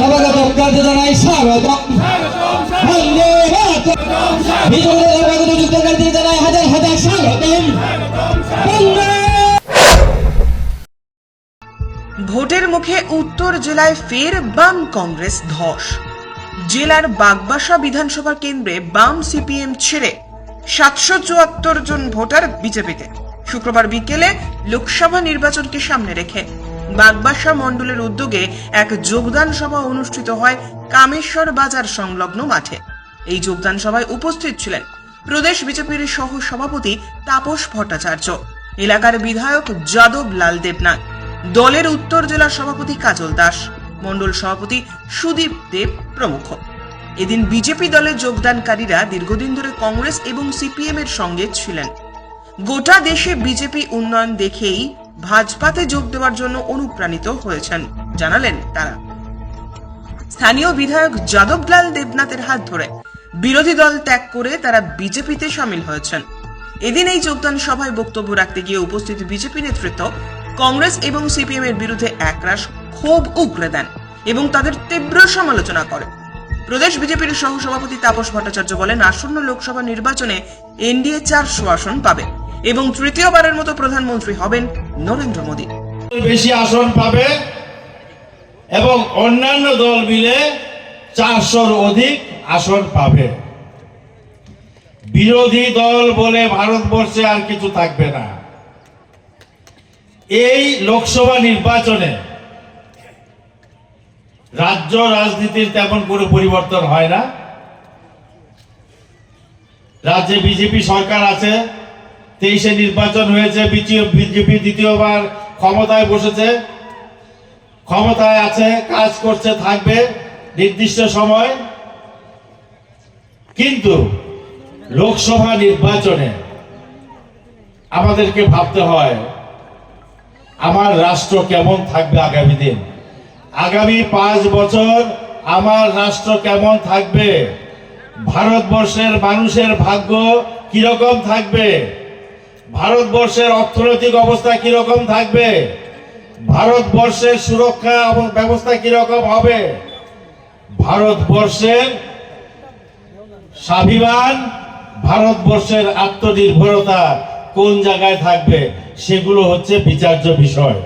নবাগত জানাই স্বাগত নবাগত জানাই হাজার হাজার স্বাগতম। বন্দে ভোটের মুখে উত্তর জেলায় ফের বাম কংগ্রেস ধস। জেলার বাগবাসা বিধানসভা কেন্দ্রে বাম সিপিএম ছেড়ে সাতশো চুয়াত্তর জন ভোটার বিজেপিতে। শুক্রবার বিকেলে লোকসভা নির্বাচনকে সামনে রেখে বাগবাসা মণ্ডলের উদ্যোগে এক যোগদান সভা অনুষ্ঠিত হয় কামেশ্বর বাজার সংলগ্ন মাঠে। এই যোগদান সভায় উপস্থিত ছিলেন প্রদেশ বিজেপির সহ সভাপতি তাপস ভট্টাচার্য, এলাকার বিধায়ক যাদব লাল দেবনাথ, দলের উত্তর জেলা সভাপতি কাজল দাস, মণ্ডল সভাপতি সুদীপ দেব প্রমুখ। এদিন বিজেপি দলে যোগদানকারীরা দীর্ঘদিন ধরে কংগ্রেস এবং সিপিএম এর সঙ্গে ছিলেন। গোটা দেশে বিজেপি উন্নয়ন দেখেই ভাজপাতে যোগ দেওয়ার জন্য অনুপ্রাণিত হয়েছেন, জানালেন তারা। স্থানীয় বিধায়ক যাদবলাল দেবনাথের হাত ধরে বিরোধী দল ত্যাগ করে তারা বিজেপিতে সামিল হয়েছেন। এদিন এই যোগদান সভায় বক্তব্য রাখতে গিয়ে উপস্থিত বিজেপি নেতৃত্ব কংগ্রেস এবং সিপিএম এর বিরুদ্ধে একরাশ ক্ষোভ উগরে দেন এবং তাদের তীব্র সমালোচনা করে। প্রদেশ বিজেপির সহ সভাপতি তাপস ভট্টাচার্য বলেন, আসন্ন লোকসভা নির্বাচনে এনডিএ চারশো আসন পাবে। এবং তৃতীয়বারের মতো প্রধানমন্ত্রী হবেন নরেন্দ্র মোদী। বেশি আসন পাবে এবং অন্যান্য দল মিলে চারশোর অধিক আসন পাবে। বিরোধী দল বলে ভারতবর্ষে আর কিছু থাকবে না। এই লোকসভা নির্বাচনে রাজ্য রাজনীতির তেমন কোনো পরিবর্তন হয় না। রাজ্যে বিজেপি সরকার আছে তেইশে নির্বাচন হয়েছে বিজেপি দ্বিতীয়বার ক্ষমতায় বসেছে। ক্ষমতায় আছে, কাজ করছে, থাকবে নির্দিষ্ট সময়। কিন্তু লোকসভা নির্বাচনে আমাদেরকে ভাবতে হয়, আমার রাষ্ট্র কেমন থাকবে আগামী দিন? আগামী পাঁচ বছর আমার রাষ্ট্র কেমন থাকবে? ভারতবর্ষের মানুষের ভাগ্য কীরকম থাকবে? ভারতবর্ষের অর্থনৈতিক অবস্থা কীরকম থাকবে? ভারতবর্ষের সুরক্ষা এবং ব্যবস্থা কীরকম হবে? ভারতবর্ষের স্বাভিমান, ভারতবর্ষের আত্মনির্ভরতা কোন জায়গায় থাকবে? সেগুলো হচ্ছে বিচার্য বিষয়।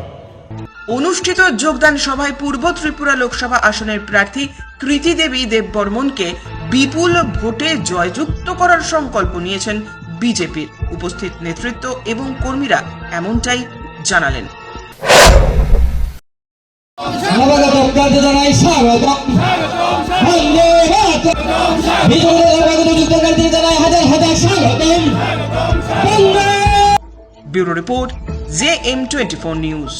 অনুষ্ঠিত যোগদান সভায় পূর্ব ত্রিপুরা লোকসভা আসনের প্রার্থী কৃতি দেবী দেববর্মনকে বিপুল ভোটে জয়যুক্ত করার সংকল্প নিয়েছেন বিজেপির উপস্থিত নেতৃত্ব এবং কর্মীরা এমনটাই জানালেন। Bureau report J M twenty four news.